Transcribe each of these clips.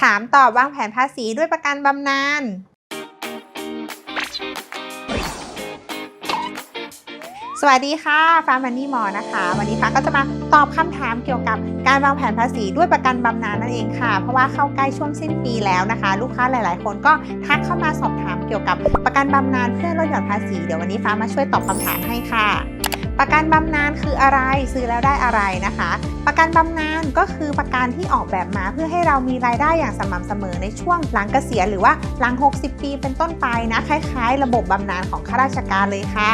ถามตอบวางแผนภาษีด้วยประกันบำนาญสวัสดีค่ะฟ้ามันนี่หมอนะคะ วันนี้ฟ้าก็จะมาตอบคำถามเกี่ยวกับการวางแผนภาษีด้วยประกันบำนาญนั่นเองค่ะ เพราะว่าเข้าใกล้ช่วงสิ้นปีแล้วนะคะ ลูกค้าหลาย ๆ คนก็ทักเข้ามาสอบถามเกี่ยวกับประกันบำนาญเพื่อลดหย่อนภาษี เดี๋ยววันนี้ฟ้ามาช่วยตอบคำถามให้ค่ะ ประกันบำนาญคืออะไรซื้อแล้วได้อะไรนะคะ ประกันบำนาญก็คือประกันที่ออกแบบมาเพื่อให้เรามีรายได้อย่างสม่ำเสมอในช่วงหลังเกษียณหรือว่าหลัง 60 ปีเป็นต้นไปนะคล้ายๆ ระบบบำนาญของข้าราชการเลยค่ะ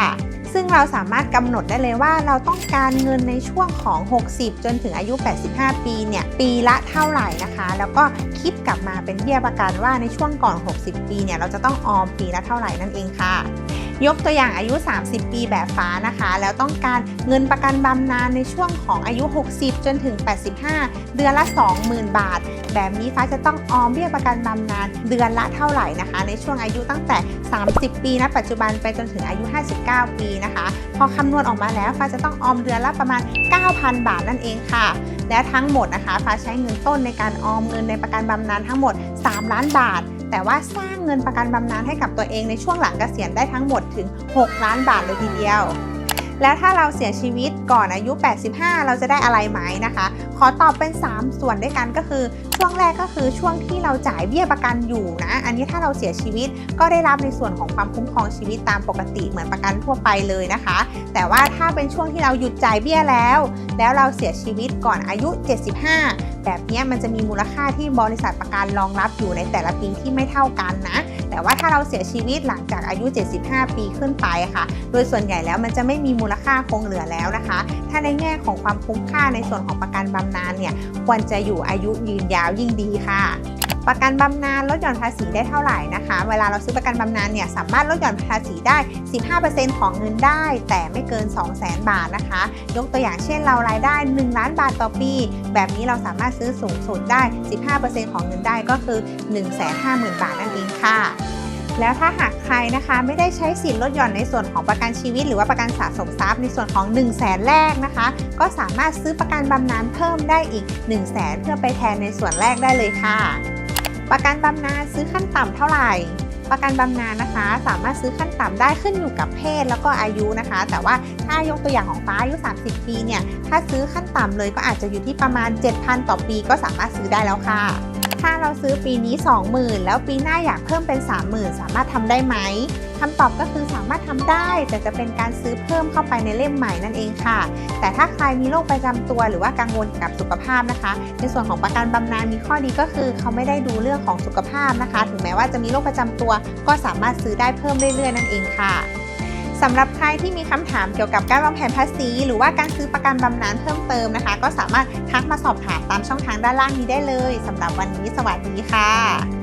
ซึ่งเราสามารถกำหนดได้เลยว่าเราต้องการเงินในช่วงของ 60 จนถึงอายุ 85 ปีเนี่ย ปีละเท่าไหร่นะคะ แล้วก็คิดกลับมาเป็นเบี้ยประกันว่าในช่วงก่อน 60 ปีเนี่ย เราจะต้องออมปีละเท่าไหร่นั่นเองค่ะ ยกตัวอย่างอายุ 30 ปีแบบฟ้านะคะ แล้วต้องการเงินประกันบำนาญในช่วงของอายุ 60 จนถึง 85 เดือนละ 20,000 บาท แบบนี้ฟ้าจะต้องออมเบี้ยประกันบำนาญเดือนละเท่าไหร่นะคะ ในช่วงอายุตั้งแต่ 30 ปีนะปัจจุบันไปจนถึงอายุ 59 ปีนะคะ พอคำนวณออกมาแล้วฟ้าจะต้องออมเดือนละประมาณ 9,000 บาทนั่นเองค่ะ และทั้งหมดนะคะฟ้าใช้เงินต้นในการออมเงินในประกันบำนาญทั้งหมด 3 ล้านบาท แต่ว่าสร้างเงินประกันบำนาญให้กับตัวเองในช่วงหลังเกษียณได้ทั้งหมดถึง 6 ล้านบาทเลยทีเดียว แล้วถ้าเราเสียชีวิตก่อนอายุ 85 เราจะได้อะไรไหมนะคะ ขอตอบเป็น 3 ส่วนด้วยกันก็คือ ช่วงแรกก็คือช่วงที่เราจ่ายเบี้ยประกันอยู่นะ อันนี้ถ้าเราเสียชีวิตก็ได้รับในส่วนของความคุ้มครองชีวิตตามปกติเหมือนประกันทั่วไปเลยนะคะ แต่ว่าถ้าเป็นช่วงที่เราหยุดจ่ายเบี้ยแล้ว แล้วเราเสียชีวิตก่อนอายุ 75 แบบนี้มันจะมีมูลค่าที่บริษัทประกันรองรับอยู่ในแต่ละปีที่ไม่เท่ากันนะ แต่ว่าถ้าเราเสียชีวิตหลังจากอายุ 75 ปีขึ้นไปค่ะ โดยส่วนใหญ่แล้วมันจะไม่มีมูลค่าคงเหลือแล้วนะคะ ถ้าในแง่ของความคุ้มค่าในส่วนของประกันบำนาญเนี่ยควรจะอยู่อายุยืนยาวยิ่งดีค่ะ ประกันบำนาญลดหย่อนภาษีได้เท่าไหร่นะคะ เวลาเราซื้อประกันบำนาญเนี่ยสามารถลดหย่อนภาษีได้ 15%ของเงินได้ แต่ไม่เกิน 200,000 บาทนะคะ ยกตัวอย่างเช่นเรารายได้ 1 ล้านบาทต่อปี แบบนี้เราสามารถซื้อสูงสุดได้ 15%ของเงินได้ก็คือ 150,000 บาทนั่นเองค่ะแล้วถ้าหากใครนะคะไม่ได้ใช้สิทธิ์ลดหย่อนในส่วนของประกันชีวิต หรือว่าประกันสะสมทรัพย์ในส่วนของ 1 0 0 0 0แสนแรกนะคะ ก็สามารถซื้อประกันบำนาญเพิ่มได้อีก 1 0 0 0 0แสนเพื่อไปแทนในส่วนแรกได้เลยค่ะ ประกันบำนาญซื้อขั้นต่ำเท่าไหร่ ประกันบำนาญนะคะ สามารถซื้อขั้นต่ำได้ขึ้นอยู่กับเพศแล้วก็อายุนะคะ แต่ว่าถ้ายกตัวอย่างของฟ้าอายุ 30 ปีเนี่ย ถ้าซื้อขั้นต่ำเลยก็อาจจะอยู่ที่ประมาณ 7,000 ต่อปีก็สามารถซื้อได้แล้วค่ะ ถ้าเราซื้อปีนี้ 20,000 แล้วปีหน้าอยากเพิ่มเป็น 30,000 สามารถทำได้ไหมคำตอบก็คือสามารถทำได้ แต่จะเป็นการซื้อเพิ่มเข้าไปในเล่มใหม่นั่นเองค่ะ แต่ถ้าใครมีโรคประจำตัวหรือว่ากังวลเกี่ยวกับสุขภาพนะคะ ในส่วนของประกันบำนาญมีข้อดีก็คือเขาไม่ได้ดูเรื่องของสุขภาพนะคะ ถึงแม้ว่าจะมีโรคประจำตัว ก็สามารถซื้อได้เพิ่มเรื่อยๆ นั่นเองค่ะ สำหรับใครที่มีคำถามเกี่ยวกับการวางแผนภาษี หรือว่าการซื้อประกันบำนาญเพิ่มเติมนะคะ ก็สามารถทักมาสอบถามตามช่องทางด้านล่างนี้ได้เลยสำหรับวันนี้สวัสดีค่ะ